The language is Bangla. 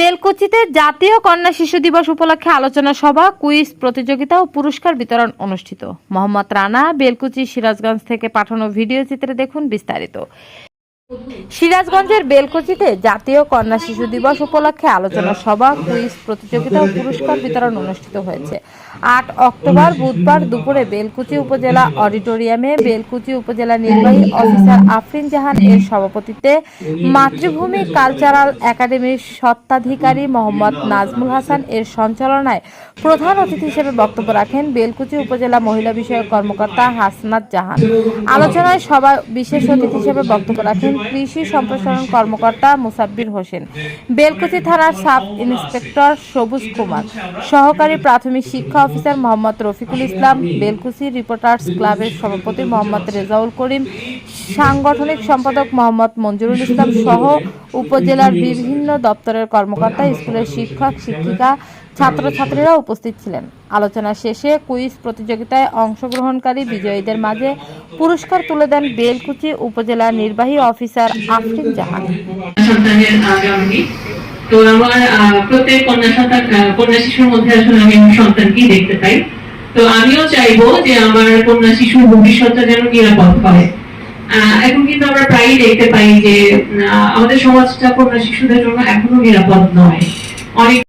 বেলকুচিতে জাতীয় কন্যা শিশু দিবস উপলক্ষে আলোচনা সভা, কুইজ, প্রতিযোগিতা ও পুরস্কার বিতরণ অনুষ্ঠিত। মোহাম্মদ রানা বেলকুচি সিরাজগঞ্জ থেকে পাঠানো ভিডিও চিত্রে দেখুন বিস্তারিত। সিরাজগঞ্জের বেলকুচিতে জাতীয় কন্যা শিশু দিবস উপলক্ষে আলোচনা সভা, কুইজ প্রতিযোগিতা ও পুরস্কার বিতরণ অনুষ্ঠিত হয়েছে। আট অক্টোবর বুধবার দুপুরে বেলকুচি উপজেলা অডিটোরিয়ামে বেলকুচি উপজেলা নির্বাহী অফিসার আফরিন জাহান এর সভাপতিত্বে মাতৃভূমি কালচারাল একাডেমির স্বত্বাধিকারী মোহাম্মদ নাজমুল হাসান এর সঞ্চালনায় প্রধান অতিথি হিসেবে বক্তব্য রাখেন বেলকুচি উপজেলা মহিলা বিষয়ক কর্মকর্তা হাসনাত জাহান। আলোচনায় সভা বিশেষ অতিথি হিসেবে বক্তব্য রাখেন কৃষি সম্প্রসারণ কর্মকর্তা মুসাব্বির হোসেন। বেলকুচি থানার সাব ইন্সপেক্টর সবুজ কুমার। সহকারী প্রাথমিক শিক্ষা অফিসার মোহাম্মদ রফিকুল ইসলাম, বেলকুচি রিপোর্টার্স ক্লাবের সভাপতি মোহাম্মদ রেজাউল করিম, সাংগঠনিক সম্পাদক মোহাম্মদ মঞ্জুরুল ইসলাম সহ উপজেলার বিভিন্ন দপ্তরের কর্মকর্তা, স্কুলের শিক্ষক, শিক্ষিকা ছাত্রছাত্রীরা উপস্থিত ছিলেন। আলোচনা শেষে কুইজ প্রতিযোগিতায় অংশগ্রহণকারী বিজয়ীদের মাঝে পুরস্কার তুলে দেন বেলকুচি উপজেলা নির্বাহী অফিসার আফরিন জাহান। তো আমার প্রত্যেক কন্যা সন্তান কন্যা শিশুর মধ্যে আসলে আমি সন্তানকেই দেখতে পাই। তো আমিও চাইব যে আমার কন্যা শিশুর ভবিষ্যৎটা যেন নিরাপদ হয়। এখন কিন্তু আমরা প্রায়ই দেখতে পাই যে আমাদের সমাজটা কন্যা শিশুদের জন্য এখনও নিরাপদ নয়। অনেক